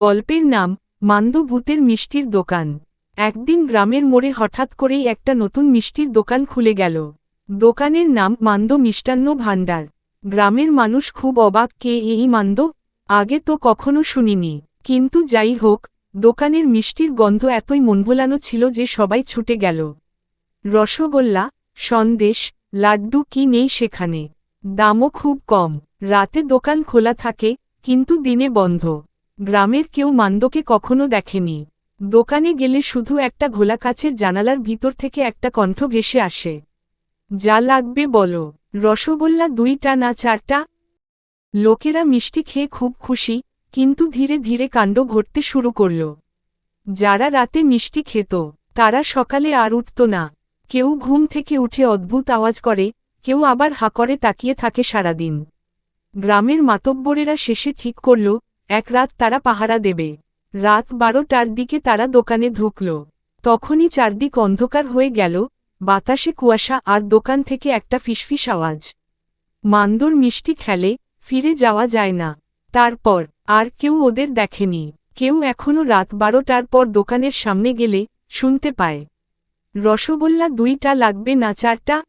গল্পের নাম মান্দ ভূতের মিষ্টির দোকান। একদিন গ্রামের মোড়ে হঠাৎ করেই একটা নতুন মিষ্টির দোকান খুলে গেল। দোকানের নাম মান্দ মিষ্টান্ন ভাণ্ডার। গ্রামের মানুষ খুব অবাক, কে এই মান্দ? আগে তো কখনো শুনিনি। কিন্তু যাই হোক, দোকানের মিষ্টির গন্ধ এতই মনভোলানো ছিল যে সবাই ছুটে গেল। রসগোল্লা, সন্দেশ, লাড্ডু কি নেই সেখানে? দামও খুব কম। রাতে দোকান খোলা থাকে, কিন্তু দিনে বন্ধ। গ্রামের কেউ মান্দকে কখনো দেখেনি। দোকানে গেলে শুধু একটা ঘোলা কাচের জানালার ভিতর থেকে একটা কণ্ঠ ভেসে আসে। যা লাগবে বলো। রসগোল্লা দুইটা না চারটা? লোকেরা মিষ্টি খেয়ে খুব খুশি, কিন্তু ধীরে ধীরে কাণ্ড ঘটতে শুরু করল। যারা রাতে মিষ্টি খেত, তারা সকালে আর উঠত না। কেউ ঘুম থেকে উঠে অদ্ভুত আওয়াজ করে, কেউ আবার হা করে তাকিয়ে থাকে সারাদিন। গ্রামের মাতব্বরেরা শেষে ঠিক করল এক রাত তারা পাহারা দেবে। রাত বারোটার দিকে তারা দোকানে ঢুকল। তখনই চারদিক অন্ধকার হয়ে গেল, বাতাসে কুয়াশা আর দোকান থেকে একটা ফিসফিস আওয়াজ। মান্দর মিষ্টি খেলে, ফিরে যাওয়া যায় না। তারপর আর কেউ ওদের দেখেনি। কেউ এখনও রাত বারোটার পর দোকানের সামনে গেলে শুনতে পায়। রসগোল্লা দুইটা লাগবে না, চারটা?